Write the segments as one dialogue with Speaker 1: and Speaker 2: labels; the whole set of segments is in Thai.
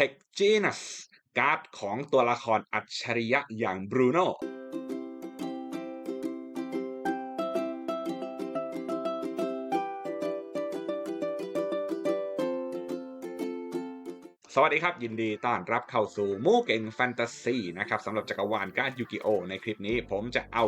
Speaker 1: Tech Genius การ์ดของตัวละครอัจฉริยะอย่างบรูโน่ สวัสดีครับ ยินดีต้อนรับเข้าสู่มูเก่งแฟนตาซีนะครับสำหรับจักรวาลการ์ดยูกิโอในคลิปนี้ผมจะเอา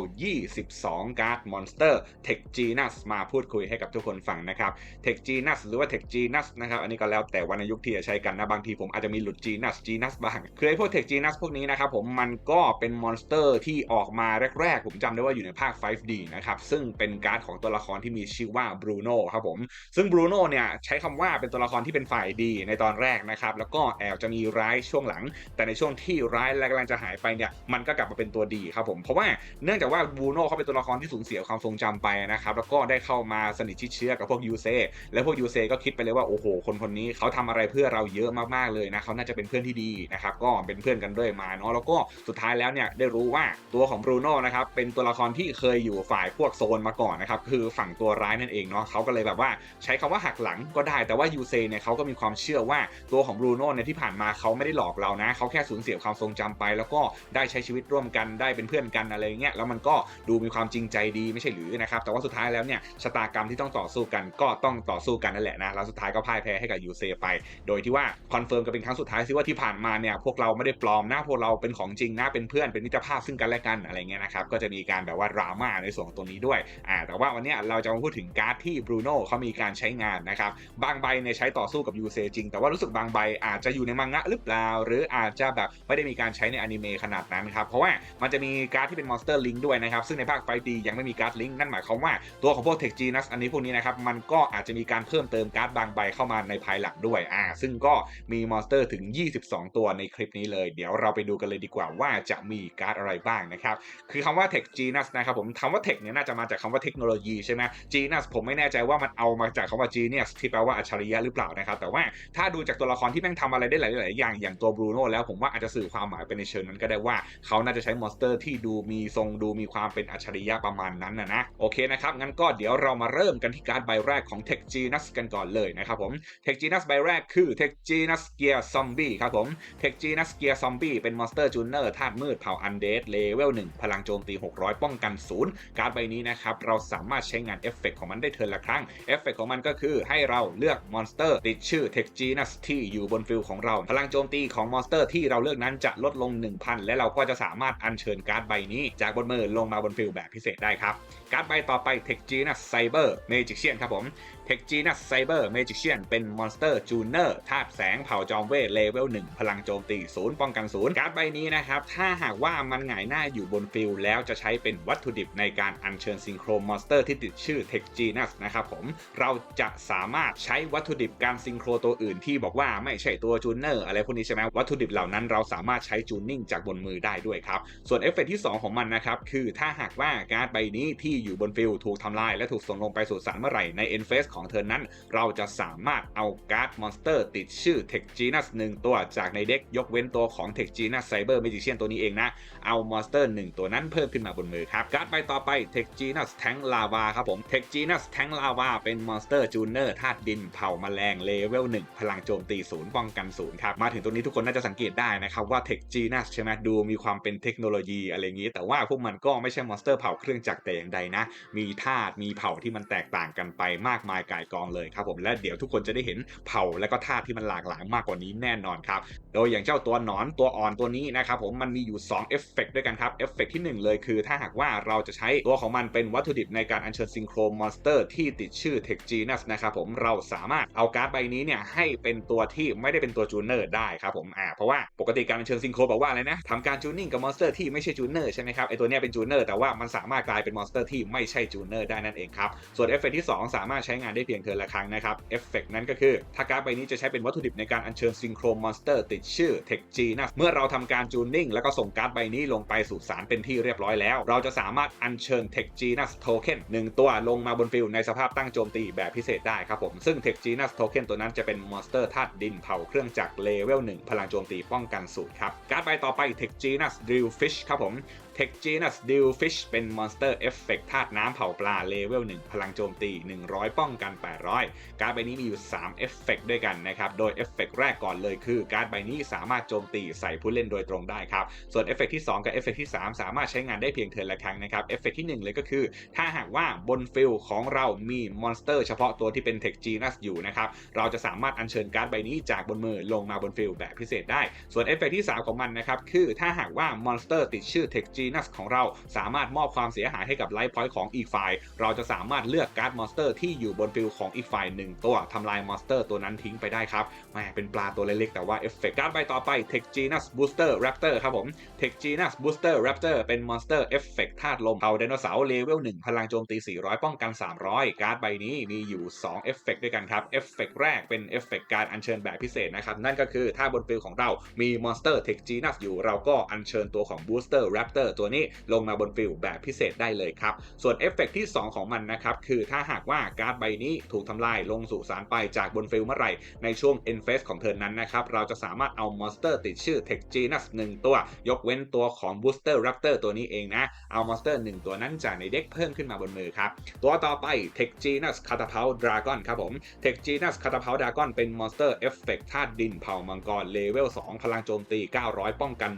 Speaker 1: 22 การ์ดมอนสเตอร์เทคจีนัสมาพูดคุยให้กับทุกคนฟังนะครับเทคจีนัสหรือว่าเทคจีนัสนะครับอันนี้ก็แล้วแต่วรรณยุกต์ที่จะใช้กันนะ บางทีผมอาจจะมีหลุดจีนัสจีนัสบ้าง คือไอ้พวกเทคจีนัสพวกนี้นะครับผมมันก็เป็นมอนสเตอร์ที่ออกมาแรกๆ ผมจำได้ว่าอยู่ในภาค 5D นะครับซึ่งเป็นการ์ดของตัวละครที่มีชื่อว่าบรูโน่ครับผมซึ่งบรูโน่เนี่ยใช้คำว่าเป็นตัวละครที่เป็นฝ่ายดีในตอนแรกนะครับแล้วก็แอบจะมีร้ายช่วงหลัง แต่ในช่วงที่ร้ายและกำลังจะหายไปเนี่ยมันก็กลับมาเป็นตัวดีครับผมเพราะว่าเนื่องจากว่าบูโน่เขาเป็นตัวละครที่สูญเสียความทรงจำไปนะครับแล้วก็ได้เข้ามาสนิทชิดเชื้อกับพวกยูเซและพวกยูเซก็คิดไปเลยว่าโอ้โหคนคนนี้เขาทำอะไรเพื่อเราเยอะมากๆเลยนะเขาน่าจะเป็นเพื่อนที่ดีนะครับก็เป็นเพื่อนกันด้วยมาเนาะแล้วก็สุดท้ายแล้วเนี่ยได้รู้ว่าตัวของบรูโน่นะครับเป็นตัวละครที่เคยอยู่ฝ่ายพวกโซนมาก่อนนะครับคือฝั่งตัวร้ายนั่นเองเนาะเขาก็เลยแบบว่าใช้คำว่าหักหลังก็ได้แต่ว่ายูเซเนี่ยเขาก็มีความเชื่อว่าตัวของบรูโน่เนี่ยที่ผ่านมาเขาไม่ได้หลอกเรานะเขาแค่สูญเสียความทรงจำไป แล้วก็ได้ใช้ชีวิตร่วมกันได้เป็นเพื่อนกันอะไรเงี้ยแล้วมันก็ดูมีความจริงใจดีไม่ใช่หรือนะครับแต่ว่าสุดท้ายแล้วเนี่ยชะตากรรมที่ต้องต่อสู้กันก็ต้องต่อสู้กันนั่นแหละนะแล้วสุดท้ายก็พ่ายแพ้ให้กับยูเซไป โดยที่ว่าคอนเฟิร์มกันเป็นครั้งสุดท้ายซิว่าที่ผ่านมาเนี่ยพวกเราไม่ได้ปลอมนะพวกเราเป็นของจริงนะเป็นเพื่อนเป็นมิตรภาพซึ่งกันและกันอะไรเงี้ยนะครับก็จะมีการแบบว่าดราม่าในส่วนของตัวนี้ด้วยอ่าแต่ว่าวันนี้เราจะมาพูดถึงการ์ดที่บรูโน่เขามีการใช้งานนะครับบางใบเนี่ยใช้ต่อสู้กับยูเซจริงแต่ว่ารู้สึกบางใบอาจจะอยู่ในมังงะหรือเปล่า หรืออาจจะแบบไม่ได้มีการใช้ในอนิเมะขนาดนั้นครับ เพราะว่ามันจะมีการ์ดที่เป็นมอนสเตอร์ลิงด้วยนะครับ ซึ่งในภาคไฟดียังไม่มีการ์ดลิงนั่นหมายความว่าตัวของพวกเทคจีนัสอันนี้พวกนี้นะครับ มันก็อาจจะมีการเพิ่มเติมการ์ดบางใบเข้ามาในภายหลังด้วยอ่าซึ่งก็มีมอนสเตอร์ถึง 22 ตัวในคลิปนี้เลย เดี๋ยวเราไปดูกันเลยดีกว่าว่าจะมีการ์ดอะไรบ้างนะครับคือคำว่าเทคจีนัสนะครับผมคำว่าเทคเนี่ยน่าจะมาจากคำว่าเทคโนโลยีใช่ไหมจีนัสผมไม่แน่ใจว่ามันเอามาจากคำว่าจีเนียสที่แปลว่าอัจฉริยะหรือเปล่านะครับแต่ว่าถ้าดูจากตัวละครที่แม่งทำอะไรได้หลาย ๆ อย่างอย่างตัวบรูโน่แล้วผมว่าอาจจะสื่อความหมายไปในเชิงนั้นก็ได้ว่าเขาน่าจะใช้มอนสเตอร์ที่ดูมีทรงดูมีความเป็นอัจฉริยะประมาณนั้นนะนะโอเคนะครับงั้นก็เดี๋ยวเรามาเริ่มกันที่การ์ดใบแรกของ Tech Genus กันก่อนเลยนะครับผม Tech Genus ใบแรกคือ Tech Genus Gear Zombie ครับผม Tech Genus Gear Zombie เป็นมอนสเตอร์จูเนอร์ธาตุมืดเผ่าอันเดดเลเวล1พลังโจมตี 600 ป้องกันศูนย์การ์ดใบนี้นะครับเราสามารถใช้งานเอฟเฟกของมันได้เทิร์นละครั้งเอฟเฟกของมันก็คือให้เราเลือกมอนสเตอร์ติดชื่อ Tech Genus ที่อยู่บนฟิลของเรา พลังโจมตีของมอนสเตอร์ที่เราเลือกนั้นจะลดลง 1,000 และเราก็จะสามารถอัญเชิญการ์ดใบนี้ จากบนมือลงมาบนฟิลแบบพิเศษได้ครับ การ์ดใบต่อไปเทคจีนัสไซเบอร์เมจิเชียนครับผม Tech Genus Cyber Magician เป็นมอนสเตอร์จูเนอร์ธาตุแสงเผ่าจอมเวทเลเวล1 พลังโจมตีศูนย์ป้องกันศูนย์การ์ดใบนี้นะครับ ถ้าหากว่ามันหงายหน้าอยู่บนฟิลแล้วจะใช้เป็นวัตถุดิบในการอัญเชิญซิงโครมอนสเตอร์ที่ติดชื่อ Tech Genus นะครับผมเราจะสามารถใช้วัตถุดิบการซิงโครตัวอื่นที่บอกว่าไม่ใช่ตัวจูเนอร์อะไรพวกนี้ใช่ไหมวัตถุดิบเหล่านั้นเราสามารถใช้จูนนิ่งจากบนมือได้ด้วยครับส่วนเอฟเฟกที่2 ของมันนะครับคือถ้าหากว่าการ์ดใบนี้ที่อยู่บนฟิลถูกทำลายและถูกส่งลงไปสู่สารเมื่อไหร่ในเอ็นเฟสของเธอนั้น เราจะสามารถเอาการ์ดมอนสเตอร์ติดชื่อ Tech Genus 1 ตัวจากในเด็กยกเว้นตัวของ Tech Genus Cyber Magician ตัวนี้เองนะ เอามอนสเตอร์ 1 ตัวนั้นเพิ่มขึ้นมาบนมือครับ การ์ดใบต่อไป Tech Genus Tank Lava ครับผม Tech Genus Tank Lava เป็นมอนสเตอร์จูเนอร์ธาตุดินเผาแมลงเลเวล1พลังโจมตีศูนย์ป้องกันศูนย์ครับ มาถึงตรงนี้ทุกคนน่าจะสังเกตได้นะครับว่า Tech Genus ใช่ไหมดูมีความเป็นเทคโนโลยีอะไรอย่างนี้ แต่ว่าพวกมันก็ไม่ใช่มอนสเตอร์เผาเครื่องจักรแต่อย่างใดนะ มีธาตุมีเผ่าที่มันแตกต่างกันไปมากมายกายกองเลยครับผมและเดี๋ยวทุกคนจะได้เห็นเผ่าและก็ธาที่มันหลากหลายมากกว่านี้แน่นอนครับโดยอย่างเจ้าตัวหนอนตัวอ่อนตัวนี้นะครับผมมันมีอยู่2เอฟเฟกด้วยกันครับเอฟเฟกที่ 1 เลยคือ ถ้าหากว่าเราจะใช้ตัวของมันเป็นวัตถุดิบในการอัญเชิญซิงโครมอนสเตอร์ที่ติดชื่อ Tech Genus นะครับผมเราสามารถเอาการ์ดใบนี้เนี่ยให้เป็นตัวที่ไม่ได้เป็นตัวจูเนอร์ได้ครับผมอ่าเพราะว่าปกติการอัญเชิญซิงโครบอกว่าอะไรนะทำการจูนนิ่งกับมอนสเตอร์ที่ไม่ใช่จูเนอร์ใช่ไหมครับไอตัวเนี้ยเป็นจูเนอร์แต่ว่ามันสามารถกลายเป็นมอนสเตอร์ที่ไม่ใช่จูเนอร์ได้นั่นเองครับส่วนเอฟเฟกที่ 2 สามารถใช้งานได้เพียงเทอละครั้งนะครับเอฟเฟกนั้นก็คือถ้าการ์ดใบนี้จะใช้เป็นวัตถุดิบในการอัญเชิญซิงโครมอนสเตอร์ติดชื่อ Tech Genus เมื่อเราทำการจูนนิ่งแล้วก็ส่งการ์ดใบนี้ลงไปสู่สารเป็นที่เรียบร้อยแล้ว เราจะสามารถอัญเชิญ Tech Genus Token 1ตัวลงมาบนฟิลในสภาพตั้งโจมตีแบบพิเศษได้ครับผมซึ่ง Tech Genus Token ตัวนั้นจะเป็นมอนสเตอร์ธาตุดินเผาเครื่องจักรเลเวล1พลังโจมตีป้องกันสูตรครับการ์ดใบต่อไป Tech Genus Drillfish ครับผม Tech Genus Dillfish เป็นมอนสเตอร์เอฟเฟกธาตุน้ำเผาปลาเลเวล1 พลังโจมตี 100 ป้องกัน 800 การ์ดใบนี้มีอยู่ 3 เอฟเฟกด้วยกันนะครับ โดยเอฟเฟกแรกก่อนเลยคือ การ์ดใบนี้สามารถโจมตีใส่ผู้เล่นโดยตรงได้ครับ ส่วนเอฟเฟกที่ 2 กับเอฟเฟกที่ 3 สามารถใช้งานได้เพียงเทิร์นละครั้งนะครับ เอฟเฟกที่ 1 เลยก็คือ ถ้าหากว่าบนฟิลของเรามีมอนสเตอร์เฉพาะตัวที่เป็น Tech Genus อยู่นะครับ เราจะสามารถอัญเชิญการ์ดใบนี้จากบนมือลงมาบนฟิลแบบพิเศษได้ ส่วนเอฟเฟกที่ 3 ของมันนะครับคือถ้าหากว่ามอนสเตอร์ติดชื่อ Tech Genus ของเราสามารถมอบความเสียหายให้กับไลฟ์พอยต์ของอีกฝ่าย เราจะสามารถเลือกการ์ดมอนสเตอร์ที่อยู่บนฟิลของอีกฝ่ายหนึ่งตัวทำลายมอนสเตอร์ตัวนั้นทิ้งไปได้ครับแหมเป็นปลาตัวเล็กๆแต่ว่าเอฟเฟกต์การ์ดใบต่อไป Tech Genus Booster Raptor ครับผม Tech Genus Booster Raptor เป็นมอนสเตอร์เอฟเฟกต์ธาตุลมเผาไดโนเสาร์เลเวล1พลังโจมตี 400 ป้องกัน 300 การ์ดใบนี้มีอยู่2เอฟเฟกต์ด้วยกันครับเอฟเฟกต์แรกเป็นเอฟเฟกต์การอัญเชิญแบบพิเศษนะครับนั่นก็คือถ้าบนฟิลของเรามีมอนสเตอร์ Tech Genus อยู่เราก็อัญเชิญตัวของ Booster Raptor ตัวนี้ลงมาบนฟิลแบบพิเศษได้เลยครับ ส่วนเอฟเฟกต์ที่ 2 ของมันนะครับ คือถ้าหากว่าการ์ดใบนี้ถูกทำลายลงสู่สารไปจากบนฟิลเมื่อไหร่ ในช่วง End Phase ของเทิร์นนั้นนะครับ เราจะสามารถเอามอนสเตอร์ติดชื่อ Tech Genus 1 ตัว ยกเว้นตัวของ Booster Raptor ตัวนี้เองนะ เอามอนสเตอร์ 1 ตัวนั้นจากในเด็กเพิ่มขึ้นมาบนมือครับ ตัวต่อไป Tech Genus Catapult Dragon ครับผม Tech Genus Catapult Dragon เป็นมอนสเตอร์เอฟเฟกต์ธาตุดินเผ่ามังกรเลเวล2พลังโจมตี 900 ป้องกัน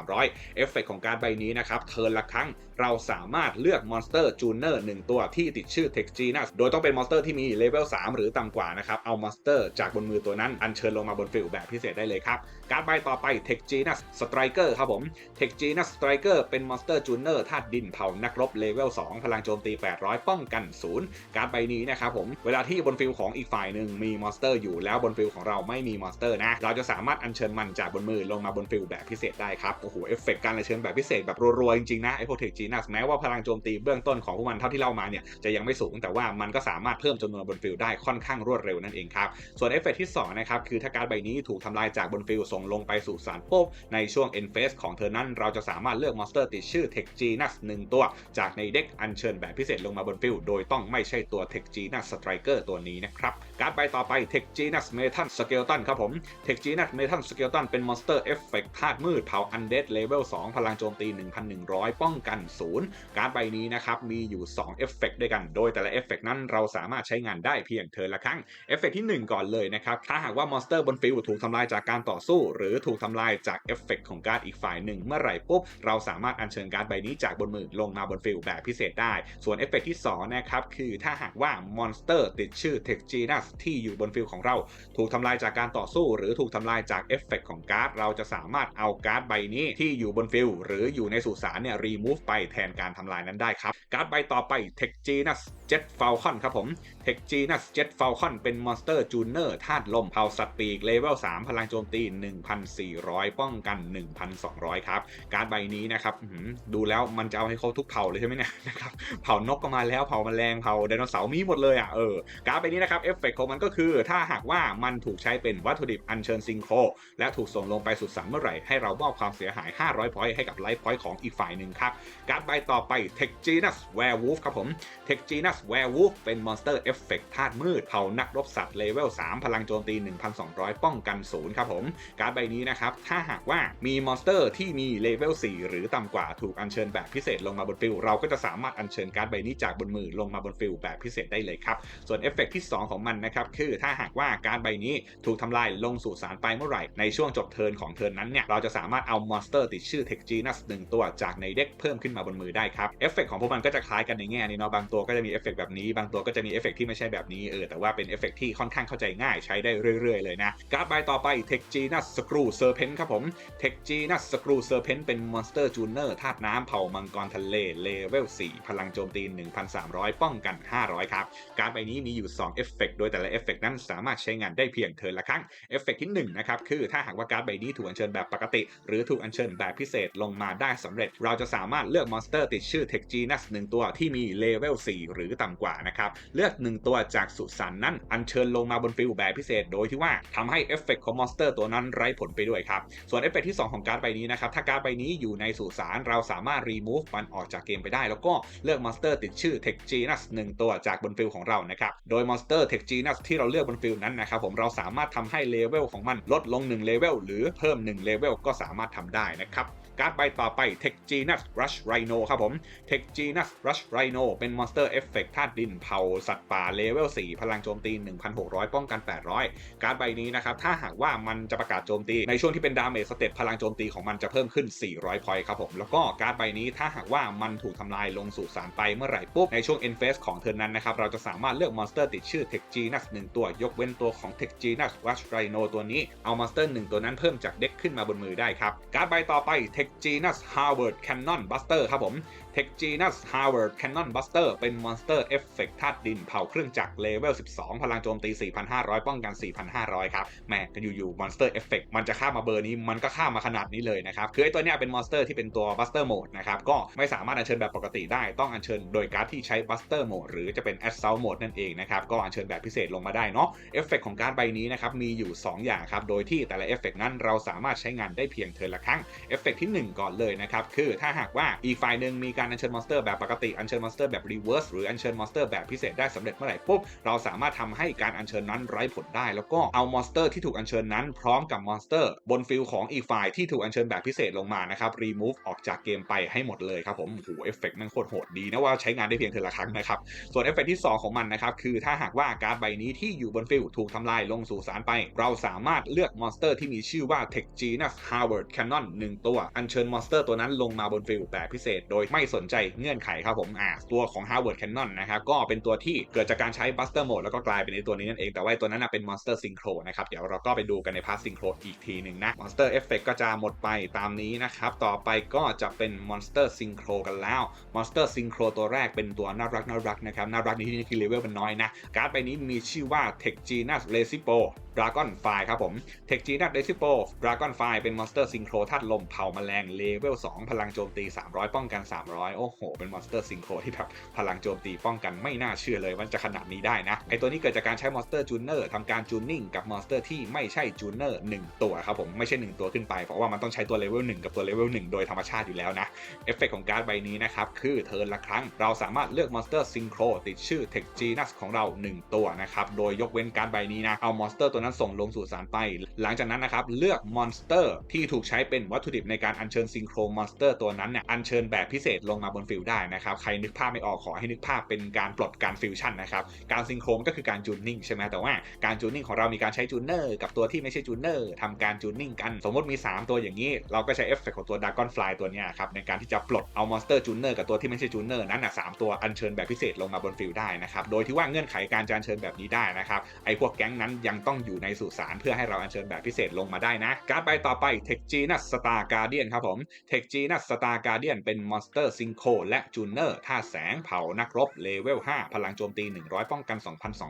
Speaker 1: 1,300 เอฟเฟกของการใบนี้นะครับเทิร์นละครั้งเราสามารถเลือกมอนสเตอร์จูเนอร์1ตัวที่ติดชื่อ Tech Genus โดยต้องเป็นมอนสเตอร์ที่มีเลเวล3หรือต่ำกว่านะครับ เอามอนสเตอร์จากบนมือตัวนั้น อัญเชิญลงมาบนฟิลแบบพิเศษได้เลยครับ การดใบต่อไป Tech Genus Striker ครับผม Tech Genus Striker เป็นมอนสเตอร์จูเนอร์ธาตุดินเผานักรบเลเวล2พลังโจมตี 800 ป้องกัน0การดใบนี้นะครับผมเวลาที่บนฟิลของอีกฝ่ายหนึ่งมีมอนสเตอร์อยู่แล้วบนฟิลของเราไม่มีมอนสเตอร์นะเราจะสามารถอัญเชิญมันจากบนมือลงมาบนฟิลแบบพิเศษได้ครับโอ้โหเอฟเฟกต์การอัญเชิญแบบพิเศษแบบรัวๆจริงๆนะไอพวก Tech Genus แม้ว่าพลังโจมตีเบื้องต้นของพวกมันเท่าที่เล่ามาเนี่ยจะยังไม่สูงแต่ว่ามันก็สามารถเพิ่มจำนวนบนฟิลได้ค่อนข้างรวดเร็วนั่นเองครับส่วนเอฟเฟกต์ที่2นะครับคือถ้าการดใบนี้ถูกทำลายจากบนฟิลส่งลงไปสู่สารปุ๊บในช่วง end phase ของเธอนั้น เราจะสามารถเลือกมอนสเตอร์ติดชื่อ Tech Genus 1ตัว จากในเด็กอัญเชิญแบบพิเศษลงมาบนฟิลโดยต้องไม่ใช่ตัว Tech Genus Striker ตัวนี้นะครับการดใบต่อไป Tech Genus Metal Skeleton ครับผม Tech Genus Metal Skeleton เป็นมอนสเตอร์เอฟเฟกต์ธาตุมืดเผา Undead Level 2 พลังโจมตี1,100 ป้องกัน0การ์ดใบนี้นะครับมีอยู่2เอฟเฟกต์ด้วยกัน โดยแต่ละเอฟเฟกต์นั้นเราสามารถใช้งานได้เพียงเทิร์ละครั้งเอฟเฟกต์ที่ 1 ก่อนเลยนะครับถ้าหากว่ามอนสเตอร์บนฟิลถูกทำลายจากการต่อสู้ หรือถูกทำลายจากเอฟเฟกต์ของการ์ดอีกฝ่ายหนึ่งเมื่อไหร่ปุ๊บเราสามารถอัญเชิญการ์ดใบนี้จากบนมือลงมาบนฟิลแบบพิเศษได้ ส่วนเอฟเฟกต์ที่2นะครับคือถ้าหากว่ามอนสเตอร์ติดชื่อ Tech Genus ที่อยู่บนฟิลของเรา ถูกทำลายจากการต่อสู้ หรือถูกทำลายจากเอฟเฟกต์ของการ์ดเราจะสามารถเอาการ์ดใบนี้ที่อยู่บนฟิลหรืออยู่ในสุสานเนี่ยรีมูฟไปแทนการทำลายนั้นได้ครับการ์ดใบต่อไป Tech Genus Jet Falcon ครับผม Tech Genus Jet Falcon เป็นมอนสเตอร์จูเนอร์ธาตุลมเผาสัตว์ปีกเลเวล 3 พลังโจมตี 1,400 ป้องกัน 1,200 ครับ การใบนี้นะครับดูแล้วมันจะเอาให้ครบทุกเผ่าเลยใช่ไหมเนี่ยนะครับเผ่านกก็มาแล้วเผ่าแมลงเผ่าไดโนเสาร์มีหมดเลยอะเออการใบนี้นะครับเอฟเฟกต์ของมันก็คือ ถ้าหากว่ามันถูกใช้เป็นวัตถุดิบอัญเชิญซิงโครและถูกส่งลงไปสุดสานเมื่อไหร่ให้เรามอบความเสียหาย 500พอยต์ให้กับไลฟ์พอยต์ของอีกฝ่ายหนึ่งครับการใบต่อไป Tech Genus Werewolf ครับผม Tech Genus Werewolf เป็นมอนสเตอร์เฟเฟกต์ธาตุมืดเผ่านักรบสัตว์เลเวล 3 พลังโจมตี 1,200 ป้องกัน0ครับผม การดใบนี้นะครับ ถ้าหากว่ามีมอนสเตอร์ที่มีเลเวล 4 หรือต่ำกว่าถูกอัญเชิญแบบพิเศษลงมาบนฟิลเราก็จะสามารถอัญเชิญการดใบนี้จากบนมือลงมาบนฟิลแบบพิเศษได้เลยครับ ส่วนเอฟเฟกต์ที่ 2 ของมันนะครับ คือถ้าหากว่าการดใบนี้ถูกทำลายลงสู่สารไปเมื่อไหร่ ในช่วงจบเทิร์นของเทิร์นนั้นเนี่ยเราจะสามารถเอามอนสเตอร์ติดชื่อ Tech Genus 1ตัวจากในเด็กเพิ่มขึ้นมาบนมือได้ครับเอฟเฟกต์ของพวกมันก็จะคล้ายกันในแง่นี้เนาะบางตัวก็จะมีเอฟเฟกต์แบบนี้บางตัวก็จะมีเอฟเฟกตที่ไม่ใช่แบบนี้เออแต่ว่าเป็นเอฟเฟกต์ที่ค่อนข้างเข้าใจง่ายใช้ได้เรื่อย ๆ เลยนะการดใบต่อไป Tech Genus Screw Serpent ครับผม Tech Genus Screw Serpent เป็นมอนสเตอร์จูเนอร์ธาตุน้ำเผ่ามังกรทะเลเลเวล 4 พลังโจมตี 1,300 ป้องกัน 500 ครับ การดใบนี้มีอยู่ 2 เอฟเฟกต์โดยแต่ละเอฟเฟกต์นั้นสามารถใช้งานได้เพียงเทิร์นละครั้งเอฟเฟกต์ที่1นะครับคือถ้าหากว่าการดใบนี้ถูกอัญเชิญแบบปกติ หรือถูกอัญเชิญแบบพิเศษลงมาได้สำเร็จ เราจะสามารถเลือกมอนสเตอร์ติดชื่อ Tech g n u s 1ตัวที่มีเลเวล4หรือต่ำกว่านะครับเลือก1 1ตัวจากสุสานนั้นอัญเชิญลงมาบนฟิลแบบพิเศษ โดยที่ว่าทำให้เอฟเฟกต์ของมอนสเตอร์ตัวนั้นไร้ผลไปด้วยครับ ส่วนเอฟเฟกต์ที่ 2 ของการ์ดใบนี้นะครับ ถ้าการ์ดใบนี้อยู่ในสุสานเราสามารถรีมูฟมันออกจากเกมไปได้ แล้วก็เลือกมอนสเตอร์ติดชื่อ Tech Genus 1ตัวจากบนฟิลของเรานะครับโดยมอนสเตอร์ Tech Genus ที่เราเลือกบนฟิลนั้นนะครับผมเราสามารถทำให้เลเวลของมันลดลง1เลเวลหรือเพิ่ม1เลเวลก็สามารถทำได้นะครับการ์ดใบต่อไป Tech Genus Rush Rhino ครับผม Tech Genus Rush Rhino เป็นมอนสเตอร์เอฟเฟกต์ธาตุดินเผาสัตว์ป่าเลเวล4พลังโจมตี 1,600 ป้องกัน 800 การ์ดใบนี้นะครับ ถ้าหากว่ามันจะประกาศโจมตี ในช่วงที่เป็นดาเมจสเตตพลังโจมตีของมันจะเพิ่มขึ้น 400 พอยต์ครับผม แล้วก็การ์ดใบนี้ถ้าหากว่ามันถูกทำลายลงสู่สารไปเมื่อไหร่ปุ๊บ ในช่วง end phase ของเทิร์นนั้นนะครับ เราจะสามารถเลือกมอนสเตอร์ติดชื่อ Tech Genus 1ตัวยกเว้นตัวของ Tech Genus Rush Rhino ตัวนี้เอามอนสเตอร์1ตัวนั้นเพิ่มจากเด็กขึ้นมาบนมือได้ครับการ์ดใบต่อไป Tech Genus Harvard Cannon Buster ครับผม Tech Genus Harvard Cannon Buster เป็นมอนสเตอร์เอฟเฟกธาตุดินเผาเครื่องจักรเลเวล 12 พลังโจมตี 4,500 ป้องกัน 4,500 ครับแหมกันอยู่ๆมอนสเตอร์เอฟเฟกมันจะข้ามมาเบอร์นี้ มันก็ข้ามมาขนาดนี้เลยนะครับ คือไอตัวเนี้ยเป็นมอนสเตอร์ที่เป็นตัว Buster Mode นะครับ ก็ไม่สามารถอัญเชิญแบบปกติได้ ต้องอัญเชิญโดยการ์ดที่ใช้ Buster Mode หรือจะเป็น Assault Mode นั่นเองนะครับ ก็อัญเชิญแบบพิเศษลงมาได้เนาะ เอฟเฟกของการ์ดใบนี้นะครับ มีอยู่ 2 อย่างครับ โดยที่แต่ละเอฟเฟกนั้นเราสามารถใช้งานได้เพียงเทิร์ละครั้ง เอฟเฟกที่ 1 ก่อนเลยนะครับ คือถ้าหากว่าอีกฝ่ายหนึ่งมีการอัญเชิญมอนสเตอร์แบบปกติอัญเชิญมอนสเตอร์แบบรีเวิร์สหรืออัญเชิญมอนสเตอร์แบบพิเศษได้สำเร็จเมื่อไหร่ปุ๊บเราสามารถทำให้การอัญเชิญนั้นไร้ผลได้ แล้วก็เอามอนสเตอร์ที่ถูกอัญเชิญนั้นพร้อมกับมอนสเตอร์ บนฟิลของอีกฝ่ายที่ถูกอัญเชิญแบบพิเศษลงมานะครับรีมูฟออกจากเกมไปให้หมดเลยครับผมโอ้โหเอฟเฟกต์มันโคตรโหดดีนะว่าใช้งานได้เพียงเทอละครั้งนะครับส่วนเอฟเฟกต์ที่ 2 ของมันนะครับคือถ้าหากว่าการ์ดใบนี้ที่อยู่บนฟิลถูกทำลายลงสู่สารไป เราสามารถเลือกมอนสเตอร์ที่มีชื่อว่า Tech Genus Harvard Cannon 1 ตัวอัญเชิญมอนสเตอร์ตัวนั้นลงมาบนฟิลแบบพิเศษ โดยไม่สนใจเงื่อนไขครับผมอ่าตัวของ Harvard Cannon นะครับก็เป็นตัวที่เกิดจากการใช้ Buster Mode แล้วก็กลายเป็นในตัวนี้นั่นเอง แต่ว่าตัวนั้นนะเป็น Monster Synchro นะครับเดี๋ยวเราก็ไปดูกันในพาร์ท Synchro อีกทีหนึ่งนะ Monster Effect ก็จะหมดไปตามนี้นะครับต่อไปก็จะเป็น Monster Synchro กันแล้ว Monster Synchro ตัวแรกเป็นตัวน่ารักน่ารักนะครับน่ารักในที่นี้คือเลเวลมันน้อยนะการ์ดใบนี้มีชื่อว่า Tech Genus r e c i p o Dragon Fire ครับผม Tech Genus r e c i p o Dragon Fire เป็น Monster Synchro ธาตุลมเผาแมลงเลเวล2พลังโจมตี 300 ป้องกัน 300โอ้โห เป็น Monster Synchro ที่แบบพลังโจมตีป้องกันไม่น่าเชื่อเลยว่าจะขนาดนี้ได้นะ ไอตัวนี้เกิดจากการใช้ Monster Tuner ทำการจูนนิ่งกับ Monster ที่ไม่ใช่ Tuner 1ตัวครับผมไม่ใช่ 1 ตัวขึ้นไป เพราะว่ามันต้องใช้ตัวเลเวล1กับตัวเลเวล1โดยธรรมชาติอยู่แล้วนะเอฟเฟกของการ์ดใบนี้นะครับคือเทิร์นละครั้ง เราสามารถเลือก Monster Synchro ติดชื่อ Tech Genus ของเรา 1 ตัวนะครับโดยยกเว้นการ์ดใบนี้นะเอา Monster ตัวนั้นส่งลงสู่สารไป หลังจากนั้นนะครับเลือก Monster ที่ถูกใช้เป็นวัตถุดิบในการอัญเชิญ Synchro Monster ตัวนั้นเนี่ยอัญเชิญแบบพิเศษลงมาบนฟิลได้นะครับ ใครนึกภาพไม่ออกขอให้นึกภาพเป็นการปลดการฟิวชั่นนะครับ การซิงโครมก็คือการจูนนิ่งใช่ไหมแต่ว่าการจูนนิ่งของเรามีการใช้จูนเนอร์กับตัวที่ไม่ใช่จูนเนอร์ทำการจูนนิ่งกัน สมมติมี 3 ตัวอย่างนี้ เราก็ใช้เอฟเฟกของตัวดากอนฟลายตัวนี้ครับในการที่จะปลดเอามอนสเตอร์จูนเนอร์กับตัวที่ไม่ใช่จูนเนอร์นั้นอะสามตัวอัญเชิญแบบพิเศษลงมาบนฟิลได้นะครับโดยที่ว่าเงื่อนไขการจะอัญเชิญแบบนี้ได้นะครับไอพวกแก๊งนั้นยังต้องอยู่ในสุสานเพื่อให้เราอัญเชิญแบบพิเศษลงมาได้นะการ์ดใบต่อไป Tech Genus Star Guardian ครับผม Tech Genus Star Guardian เป็นมอนสเตอร์ซิงโคและจูเนอร์ท่าแสงเผานักรบเลเวล 5 พลังโจมตี 100 ป้องกัน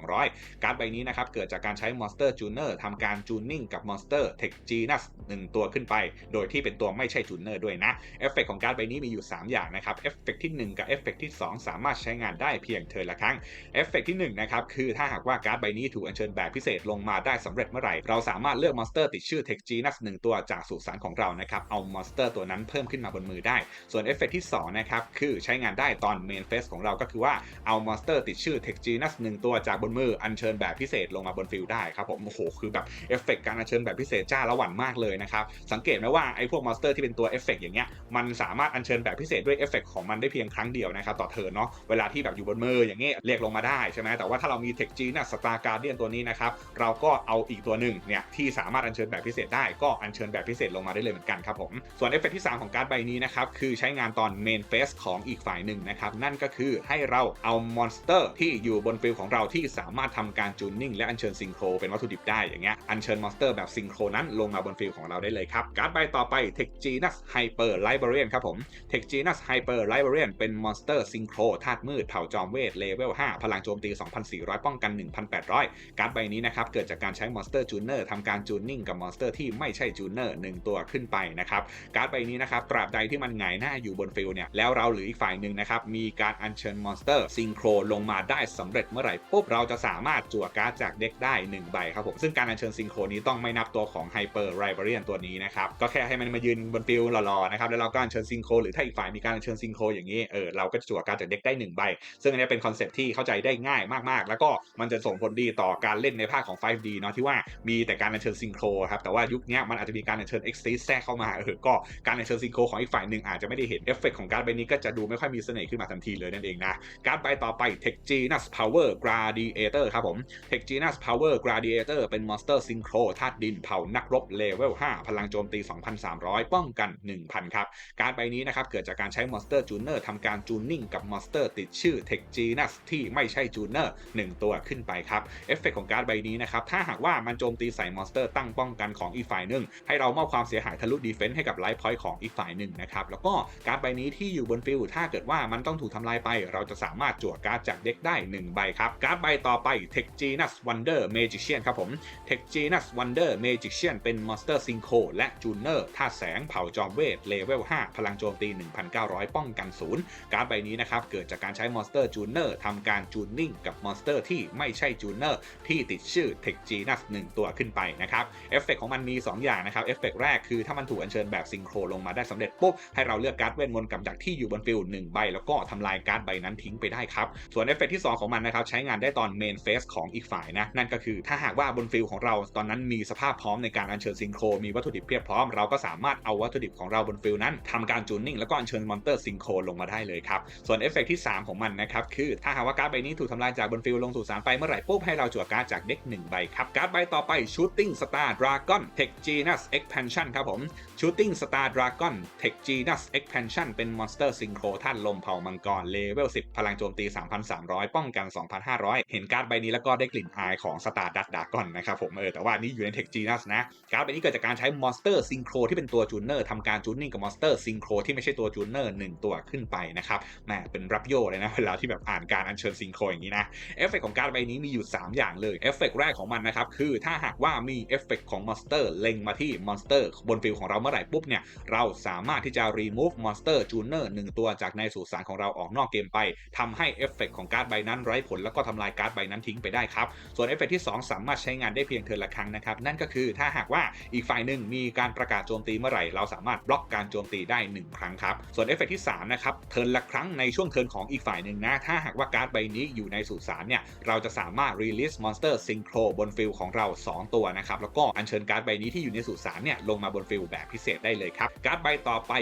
Speaker 1: 2,200 การ์ดใบนี้นะครับ เกิดจากการใช้มอนสเตอร์จูเนอร์ทำการจูนนิ่งกับมอนสเตอร์เทคจีนัส1ตัวขึ้นไป โดยที่เป็นตัวไม่ใช่จูเนอร์ด้วยนะ เอฟเฟกของการ์ดใบนี้มีอยู่ 3 อย่างนะครับ เอฟเฟกที่ 1 กับเอฟเฟกที่ 2 สามารถใช้งานได้เพียงเทิร์นละครั้ง เอฟเฟกที่1นะครับคือถ้าหากว่าการ์ดใบนี้ถูกอัญเชิญแบบพิเศษลงมาได้สำเร็จเมื่อไหร่ เราสามารถเลือกมอนสเตอร์ติดชื่อเทคจีนัส1ตัวจากสุสานของเรานะครับเอามอนสเตอร์ตัวนั้นเพิ่มขึ้นมาบนมือได้ ส่วนเอฟเฟกที่2นะครับ คือใช้งานได้ตอนเมนเฟสของเราก็คือว่าเอามอนสเตอร์ติดชื่อเทคจีนัส1ตัวจากบนมืออัญเชิญแบบพิเศษลงมาบนฟิลได้ครับผมโอ้โหคือแบบเอฟเฟกการอัญเชิญแบบพิเศษจ้าละหวันมากเลยนะครับสังเกตไหมว่าไอ้พวกมอนสเตอร์ที่เป็นตัวเอฟเฟกอย่างเงี้ยมันสามารถอัญเชิญแบบพิเศษด้วยเอฟเฟกของมันได้เพียงครั้งเดียวนะครับต่อเทินเนาะเวลาที่แบบอยู่บนมืออย่างเงี้ยเรียกลงมาได้ใช่ไหมแต่ว่าถ้าเรามีเทคจีนัสสตาร์การเดียนตัวนี้นะครับเราก็เอาอีกตัวหนึ่งเนี่ยที่สามารถอัญเชิญแบบพิเศษได้ก็อัญเชิญแบบพิเศษลงมาได้เลยเหมือนกันครับผมส่วนเอฟเฟกที่ 3 ของการ์ดใบนี้นะครับคือใช้งานตอนเมนเฟสของอีกฝ่ายหนึ่งนะครับ นั่นก็คือให้เราเอามอนสเตอร์ที่อยู่บนฟิลของเราที่สามารถทำการจูนนิ่งและอัญเชิญซิงโครเป็นวัตถุดิบได้อย่างเงี้ยอัญเชิญมอนสเตอร์แบบซิงโครนั้นลงมาบนฟิลของเราได้เลยครับ การ์ดใบต่อไป Tech Genus Hyper Librarian ครับผม Tech Genus Hyper Librarian เป็นมอนสเตอร์ซิงโครธาตุมืดเผ่าจอมเวทเลเวล5พลังโจมตี 2,400 ป้องกัน 1,800 การ์ดใบนี้นะครับเกิดจากการใช้มอนสเตอร์จูเนอร์ทำการจูนนิ่งกับมอนสเตอร์ที่ไม่ใช่จูเนอร์1ตัวขึ้นไปนะครับการ์ดใบนี้นะครับตราบใดที่มันหงายหน้าอยู่บนฟิลเนี่ยแล้วเราหรืออีกฝ่ายหนึ่งนะครับมีการอัญเชิญมอนสเตอร์ซิงโครลงมาได้สำเร็จเมื่อไหร่ปุ๊บเราจะสามารถจั่วการ์ดจากเด็กได้ 1 ใบครับผมซึ่งการอัญเชิญซิงโครนี้ต้องไม่นับตัวของ Hyper r i v a r i a n ตัวนี้นะครับก็แค่ให้มันมายืนบนฟิลหล่อๆนะครับแล้วเราก็อัญเชิญซิงโครหรือถ้าอีกฝ่ายมีการอัญเชิญซิงโครอย่างนี้เออเราก็จะจั่วการ์ดจากเด็กได้หนึ่งใบ ซึ่งอันนี้เป็นคอนเซ็ปที่เข้าใจได้ง่ายมากๆ แล้วก็มันจะส่งผลดีต่อการเล่นในภาคของ 5D เนาะที่ว่ามีแต่การอัญเชิญซิงโครครับแต่ว่ายุคนี้มันอาจจะมีการอัญเชิญ Exit แทรกเข้ามาเออก็การอัญเชิญซิงโครของอีกฝ่ายหนึ่งอาจจะไม่ได้เห็นเอฟเฟกของการใบนี้ก็จะดูไม่ค่อยมีเสน่ห์ขึ้นมาทันทีเลยนั่นเองนะการ์ดใบต่อไป Tech Genus Power Gladiator ครับผม Tech Genus Power Gladiator เป็นมอนสเตอร์ซิงโครธาตุดินเผานักรบเลเวล 5 พลังโจมตี 2,300 ป้องกัน 1,000 ครับ การดใบนี้นะครับเกิดจากการใช้มอนสเตอร์จูเนอร์ทำการจูนนิ่งกับมอนสเตอร์ติดชื่อ Tech Genus ที่ไม่ใช่จูเนอร์1ตัวขึ้นไปครับเอฟเฟกของการใบนี้นะครับถ้าหากว่ามันโจมตีใส่มอนสเตอร์ตั้งป้องกันของอีกฝ่ายหนึ่งให้เรามอบความเสียหายทะลุดีเฟนส์ให้กับไลฟ์พอยต์ของอีกฝ่ายหนึ่งนะครับแล้วก็การใบนี้ที่อยู่บนฟิลถ้าเกิดว่ามันต้องถูกทำลายไป เราจะสามารถจั่วการ์ดจากเด็กได้ 1 ใบครับ การ์ดใบต่อไป Tech Genus Wonder Magician ครับผม Tech Genus Wonder Magician เป็นมอนสเตอร์ซิงโคและจูเนอร์ธาแสงเผาจอมเวทเลเวล 5 พลังโจมตี 1,900 ป้องกันศูนย์การ์ดใบนี้นะครับ เกิดจากการใช้มอนสเตอร์จูเนอร์ทำการจูนนิ่งกับมอนสเตอร์ที่ไม่ใช่จูเนอร์ที่ติดชื่อ Tech Genus 1 ตัวขึ้นไปนะครับเอฟเฟกของมันมี 2 อย่างนะครับเอฟเฟกแรกคือถ้ามันถูกอัญเชิญแบบซิงโครลงมาได้สำเร็จปุ๊บให้เราเลือกการ์ดเวทมนต์กับดักที่อยู่บนฟิล1ใบ แล้วก็ทำลายการ์ดใบนั้นทิ้งไปได้ครับ ส่วนเอฟเฟกที่ 2 ของมันนะครับใช้งานได้ตอนเมนเฟสของอีกฝ่ายนะนั่นก็คือถ้าหากว่าบนฟิลของเราตอนนั้นมีสภาพพร้อมในการอัญเชิญซิงโครมีวัตถุดิบเพียบพร้อมเราก็สามารถเอาวัตถุดิบของเราบนฟิลนั้นทำการจูนนิ่งแล้วก็อัญเชิญมอนเตอร์ซิงโครลงมาได้เลยครับส่วนเอฟเฟกที่ 3 ของมันนะครับคือถ้าหากว่าการ์ดใบนี้ถูกทำลายจากบนฟิลลงสู่สารไปเมื่อไหร่ปุ๊บให้เราจั่วการ์ดจากเด็ก1ใบครับการ์ดใบต่อไป Shooting Star Dragon Tech Genus Expansion ครับผม Shooting Star Dragon Tech Genus Expansion เป็นมอนสเตอร์ซิงโครท่านลมเผามังกรเลเวล 10 พลังโจมตี 3,300 ป้องกัน 2,500 เห็นการ์ดใบนี้แล้วก็ได้กลิ่นอายของ Star Dust Dragon นะครับผมเออแต่ว่านี่อยู่ใน Tech Genus นะ การ์ดใบนี้เกิดจากการใช้มอนสเตอร์ซิงโครที่เป็นตัวจูเนอร์ทำการจูนนิ่งกับมอนสเตอร์ซิงโครที่ไม่ใช่ตัวจูเนอร์1ตัวขึ้นไปนะครับแหมเป็นรับโยเลยนะเวลาที่แบบอ่านการอัญเชิญซิงโครอย่างนี้นะเอฟเฟกของการ์ดใบนี้มีอยู่ 3 อย่างเลยเอฟเฟกแรกของมันนะครับคือถ้าหากว่ามีเอฟเฟกของมอนสเตอร์เล็งมาที่มอนสเตอร์บนฟิลของเราเมื่อไหร่ปุ๊บเนี่ยเราสามารถที่จะ remove monster tuner 1ตัหนึ่งตัวจากในสู่สารของเราออกนอกเกมไปทำให้เอฟเฟกของการ์ดใบนั้นไร้ผลแล้วก็ทำลายการ์ดใบนั้นทิ้งไปได้ครับ ส่วนเอฟเฟกที่ 2 สามารถใช้งานได้เพียงเทิร์นละครั้งนะครับ นั่นก็คือถ้าหากว่าอีกฝ่ายหนึ่งมีการประกาศโจมตีเมื่อไหร่ เราสามารถบล็อกการโจมตีได้ 1 ครั้งครับ ส่วนเอฟเฟกที่3นะครับเทิร์นละครั้งในช่วงเทิร์นของอีกฝ่ายหนึ่งนะถ้าหากว่าการ์ดใบนี้อยู่ในสุสานเนี่ยเราจะสามารถ release monster synchro บนฟิลของเรา 2 ตัวนะครับแล้วก็อัญเชิญการ์ดใบนี้ที่อยู่ในสุสานเนี่ยลงมาบนฟิลแบบพิเศษได้เลยครับการ์ดใบต่อไป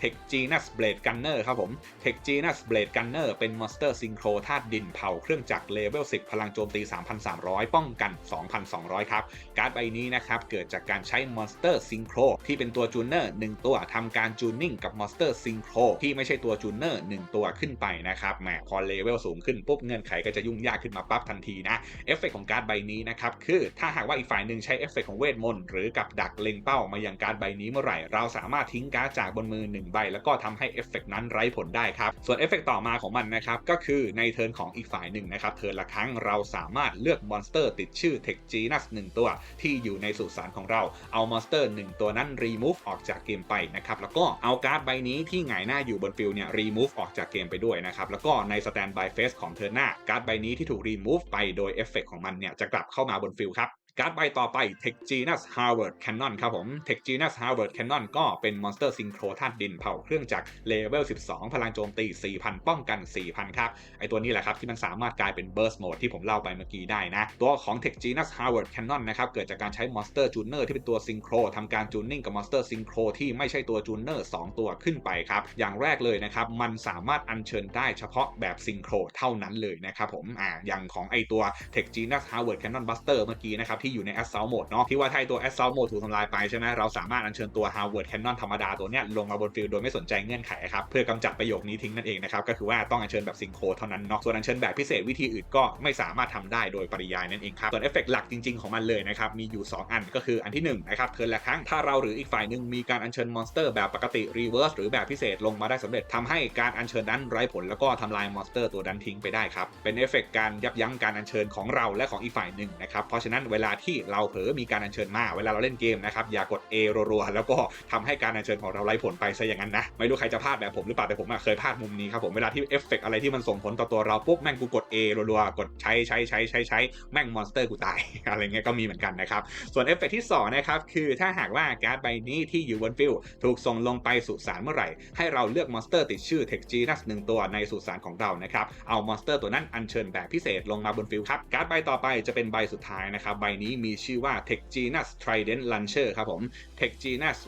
Speaker 1: Tech Genus Blade Gunner ครับผม Tech Genus Blade Gunner เป็นมอนสเตอร์ซิงโครธาตุดินเผาเครื่องจักรเลเวล 10 พลังโจมตี 3,300 ป้องกัน 2,200 ครับ การ์ดใบนี้นะครับเกิดจากการใช้มอนสเตอร์ซิงโครที่เป็นตัวจูเนอร์ 1 ตัวทำการจูนนิ่งกับมอนสเตอร์ซิงโครที่ไม่ใช่ตัวจูเนอร์ 1 ตัวขึ้นไปนะครับแหมพอเลเวลสูงขึ้นปุ๊บเงื่อนไขก็จะยุ่งยากขึ้นมาปั๊บทันทีนะเอฟเฟกของการ์ดใบนี้นะครับคือถ้าหากว่าอีกฝ่ายหนึ่งใช้เอฟเฟกของเวทมนต์หรือกับดักเล็งเป้ามายังการ์ดใบนี้เมื่อไหร่เราสามารถทิ้งการ์ดจากบนมือ1ใบ แล้วก็ทำให้เอฟเฟกนั้นไร้ผลได้ครับ ส่วนเอฟเฟกต่อมาของมันนะครับก็คือในเทิร์นของอีกฝ่ายหนึ่งนะครับเทิร์นละครั้งเราสามารถเลือกมอนสเตอร์ติดชื่อ Tech Genus 1ตัวที่อยู่ในสุสานของเราเอามอนสเตอร์1ตัวนั้น remove ออกจากเกมไปนะครับแล้วก็เอาการ์ดใบนี้ที่หงายหน้าอยู่บนฟิลเนี่ย remove ออกจากเกมไปด้วยนะครับแล้วก็ใน standby phase ของเทิร์นหน้าการ์ดใบนี้ที่ถูก remove ไปโดยเอฟเฟกของมันเนี่ยจะกลับเข้ามาบนฟิลครับ การ์ดใบต่อไป Tech Genus Harvard Cannon ครับผม Tech Genus Harvard Cannon ก็เป็นมอนสเตอร์ซิงโครธาตุดินเผาเครื่องจักรเลเวล 12 พลังโจมตี 4,000 ป้องกัน 4,000 ครับ ไอตัวนี้แหละครับ ที่มันสามารถกลายเป็น Burst Mode ที่ผมเล่าไปเมื่อกี้ได้นะ ตัวของ Tech Genus Harvard Cannon นะครับ เกิดจากการใช้มอนสเตอร์จูเนอร์ที่เป็นตัวซิงโครทำการจูนนิ่งกับมอนสเตอร์ซิงโครที่ไม่ใช่ตัวจูเนอร์2ตัวขึ้นไปครับ อย่างแรกเลยนะครับ มันสามารถอัญเชิญได้เฉพาะแบบซิงโครเท่านั้นเลยนะครับผม อ่า อย่างของไอตัว Tech Genus Harvard Cannon Buster เมื่อกี้นะครับที่ที่อยู่ใน Assault Mode เนาะที่ว่าถ้าตัว Assault Mode ถูกทำลายไปใช่ไหมเราสามารถอัญเชิญตัว Harvard Cannon ธรรมดาตัวเนี้ยลงมาบนฟิลด์โดยไม่สนใจเงื่อนไขครับเพื่อกำจัดประโยคนี้ทิ้งนั่นเองนะครับก็คือว่าต้องอัญเชิญแบบซิงโครเท่านั้นเนาะส่วนอัญเชิญแบบพิเศษวิธีอื่นก็ไม่สามารถทำได้โดยปริยายนั่นเองครับส่วนเอฟเฟกต์หลักจริงๆของมันเลยนะครับมีอยู่ 2 อันก็คืออันที่1นะครับเทิร์นละครั้งถ้าเราหรืออีกฝ่ายหนึ่งมีการอัญเชิญมอนสเตอร์แบบปกติรีเวิร์สหรือแบบพิเศษลงมาได้สำเร็จทำให้การอัญเชิญนั้นไร้ผลแล้วก็ทำลายมอนสเตอร์ตัวนั้นทิ้งไปได้ครับเป็นเอฟเฟกต์การยับยั้งการอัญเชิญของเราและของอีกฝ่ายหนึ่งนะครับเพราะฉะนั้นเวลาที่เราเผลอมีการอัญเชิญมา เวลาเราเล่นเกมนะครับอย่ากด A รัวๆแล้วก็ทำให้การอัญเชิญของเราไร้ผลไปซะอย่างนั้นนะไม่รู้ใครจะพลาดแบบผมหรือเปล่าแต่ผมเคยพลาดมุมนี้ครับผมเวลาที่เอฟเฟกต์อะไรที่มันส่งผลต่อตัวเราปุ๊บแม่งกูกด A รัวๆกดใช้ใช้ใช้ใช้ใช้แม่งมอนสเตอร์กูตายอะไรเงี้ยก็มีเหมือนกันนะครับส่วนเอฟเฟกต์ที่2นะครับคือถ้าหากว่าการ์ดใบนี้ที่อยู่บนฟิลถูกส่งลงไปสู่สารเมื่อไหร่ ให้เราเลือกมอนสเตอร์ติดชื่อ t e c h g e n u s หนึ่งตัวในสุสานของเรานะครับเอามอนสเตอร์ตัวนั้นอัญเชิญแบบพิเศษลงมาบนฟิลครับการ์ดใบต่อไปจะเป็นใบสุดท้ายนะครับใบนี้มีชื่อว่า t e c h g e n u s Trident Launcher ครับผม t e c h g e n u s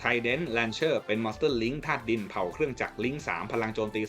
Speaker 1: Trident Launcher เป็นมอนสเตอร์ลิงธาตุดินเผาเครื่องจักรลิง3พลังโจมตี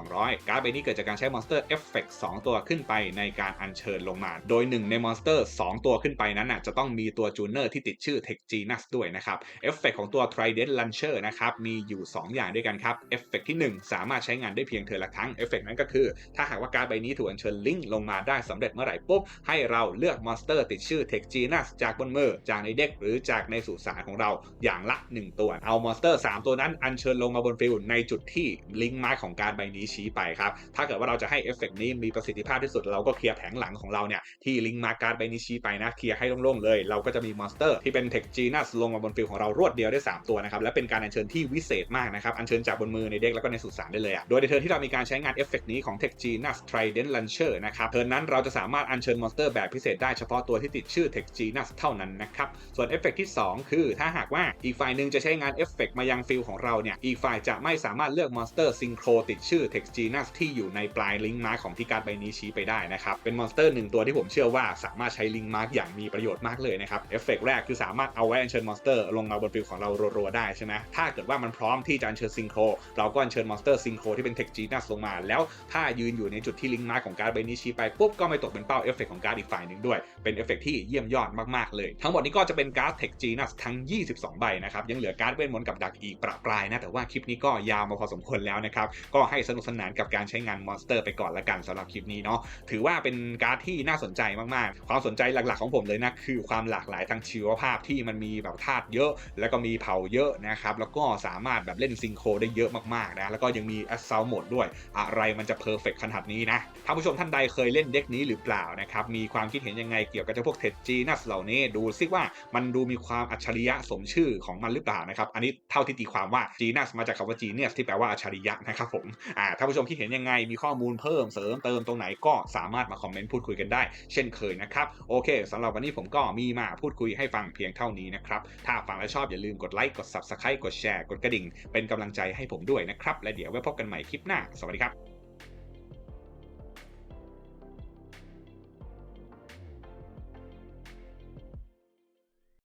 Speaker 1: 2,200 การ์ดใบนี้เกิดจากการใช้มอนสเตอร์เอฟเฟกต์ตัวขึ้นไปในการอัญเชิญลงมา โดย1ในมอนสเตอร์ 2 ตัวขึ้นไปนั้นน่ะจะต้องมีตัวจูเนอร์ที่ติดชื่อ Tech Genus ด้วยนะครับเอฟเฟกต์ของตัว Trident Launcher นะครับมีอยู่ 2 อย่างด้วยกันครับเอฟเฟกต์ที่ 1 สามารถใช้งานได้เพียงเธอละครั้งเอฟเฟกต์นั้นก็คือ ถ้าหากว่าการ์ดใบนี้ถูกอัญเชิญลิงลงมาได้สำเร็จเมื่อไหร่ปุ๊บให้เราเลือกมอนสเตอร์ติดชื่อ Tech Genus จากบนมือจากในเด็กหรือจากในสุสานของเราอย่างละ1ตัวเอามอนสเตอร์ 3 ตัวนั้นอัญเชิญลงมาบนฟิลในจุดที่ลิงก์มาร์ของการใบนี้ชี้ไปครับ ถ้าเกิดว่าเราจะให้เอฟเฟกต์นี้มีประสิทธิภาพที่สุด เราก็เคลียร์แผงหลังของเราเนี่ยที่ลิงก์มาร์การใบนี้ชี้ไปนะเคลียร์ให้โล่งๆเลย เราก็จะมีมอนสเตอร์ ที่เป็นเทคจีนัสลงมาบนฟิลของเรารวดเดียวได้ 3 ตัวนะครับและเป็นการอัญเชิญที่วิเศษมากนะครับอัญเชิญจากบนมือในเด็กแล้วก็ในสุสานได้เลยอะโดยในเทิร์นที่เรามีการใช้งานเอฟเฟกต์นี้ของเทคจีนัส Trident Launcher นะครับเทิร์นนั้นเราจะสามารถอัญเชิญมอนสเตอร์แบบพิเศษได้เฉพาะตัวที่ติดชื่อเทคจีนัสเท่านั้นนะครับส่วนเอฟเฟกที่สองคือถ้าหากว่าอีกฝ่ายหนึ่งจะใช้ช้งานเอฟเฟกต์มายังฟิลของเราเนี่ย อีกฝ่ายจะไม่สามารถเลือกมอนสเตอร์ซิงโครติดชื่อ Tex Genus ที่อยู่ในปลายลิงก์มาร์ของที่การ์ดใบนี้ชี้ไปได้นะครับ เป็นมอนสเตอร์หนึ่งตัวที่ผมเชื่อว่าสามารถใช้ลิงก์มาร์อย่างมีประโยชน์มากเลยนะครับ เอฟเฟกแรกคือสามารถเอาไว้อัญเชิญมอนสเตอร์ลงมาบนฟิลของเรารัวๆได้ใช่ไหมถ้าเกิดว่ามันพร้อมที่จะอัญเชิญซิงโครเราก็อัญเชิญมอนสเตอร์ซิงโครที่เป็น Tex Genus ลงมา แล้วถ้ายืนอยู่ในจุดที่ลิงก์มาร์ของการ์ดใบนี้ชี้ไปปุ๊บก็ไม่ตกเป็นเป้าเอฟเฟกของการ์ดอีกฝ่ายหนึ่งด้วยเป็นเอฟเฟกที่เยี่ยมยอดมากๆเลย ทั้งหมดนี้ก็จะเป็นการ์ด Tex Genus ทั้ง 22 ใบนะครับยังเหลือการ์ดเวทมนต์กับดักอีกประปรายนะ แต่ว่าคลิปนี้ก็ยาวมาพอสมควรแล้วนะครับ ก็ให้สนุกสนานกับการใช้งานมอนสเตอร์ไปก่อนละกันสำหรับคลิปนี้เนาะถือว่าเป็นการ์ดที่น่าสนใจมากๆ ความสนใจหลักๆของผมเลยนะ คือความหลากหลายทางชีวภาพที่มันมีแบบธาตุเยอะ แล้วก็มีเผาเยอะนะครับแล้วก็สามารถแบบเล่นซิงโครได้เยอะมากๆนะแล้วก็ยังมีแอสเซาวโหมดด้วย อะไรมันจะเพอร์เฟกขนาดนี้นะท่านผู้ชมท่านใดเคยเล่นเด็กนี้หรือเปล่านะครับมีความคิดเห็นยังไงเกี่ยวกับเจ้าพวกเทจีนัสเหล่านี้ดูซิว่ามันดูมีความอัจฉริยะสมชื่อของมันหรือเปล่านะครับอันนี้เท่าที่ตีความว่าจีนัสมาจากคำว่าจีเนียสที่แปลว่าอัจฉริยะนะครับผมอ่าถ้าผู้ชมคิดเห็นยังไงมีข้อมูลเพิ่มเสริมเติมตรงไหนก็สามารถมาคอมเมนต์พูดคุยกันได้ เช่นเคยนะครับโอเคสำหรับวันนี้ผมก็มีมาพูดคุยให้ฟังเพียงเท่านี้นะครับถ้าฟังและชอบอย่าลืมกดไลค์กด Subscribe กดแชร์กดกระดิ่ง เป็นกำลังใจให้ผมด้วยนะครับและเดี๋ยวไว้พบกันใหม่คลิปหน้าสวัสดีครับ